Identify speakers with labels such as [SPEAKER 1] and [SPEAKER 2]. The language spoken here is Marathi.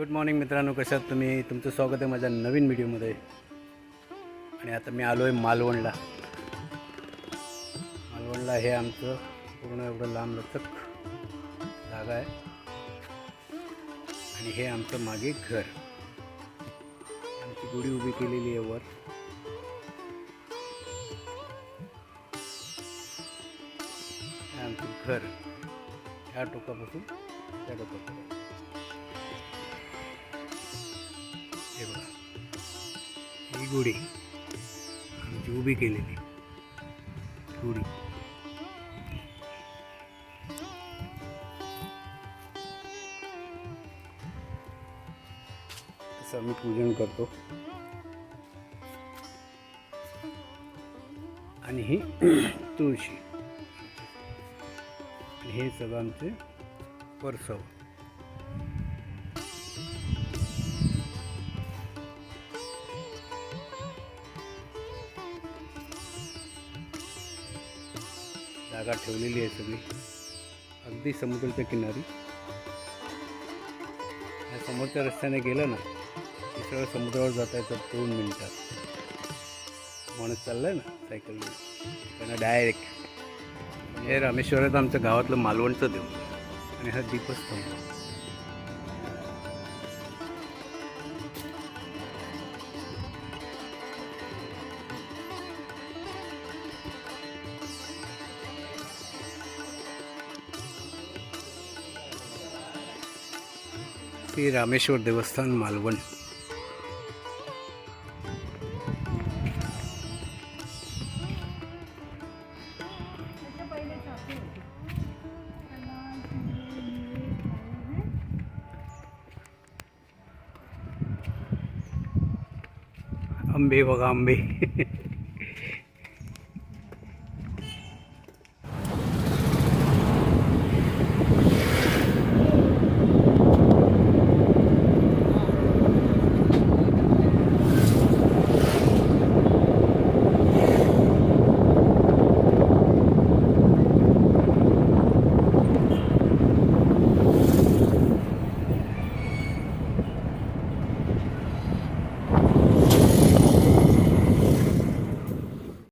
[SPEAKER 1] गुड मॉर्निंग मित्रांनो कशा आहात तुम्ही? तुमचं स्वागत आहे माझ्या नवीन व्हिडिओमध्ये. आणि आता मी आलो आहे मालवणला. मालवणला हे आमचं पूर्ण एवढं लांब लचक जागा आहे. आणि हे आमचं मागे घर. आमची गुढी उभी केलेली आहे वर. हे आमचं घर. ह्या टोकापासून त्या टोकापर्यंत. ही गुढी आमची उभी केलेली. गुढी असं आम्ही पूजन करतो. आणि ही तुळशी. आणि हे सगळं आमचे परसव. जागा ठेवलेली आहे सगळी. अगदी समुद्राच्या किनारी. या समोरच्या रस्त्याने गेलं ना की सगळं समुद्रावर जाता येतं दोन मिनटात. माणूस चाललाय ना सायकलने त्यांना डायरेक्ट हे रामेश्वरात आमच्या गावातलं मालवणचं देव आणि हा दीपस्तंभ. ते रामेश्वर देवस्थान मालवण. आंबे बघा आंबे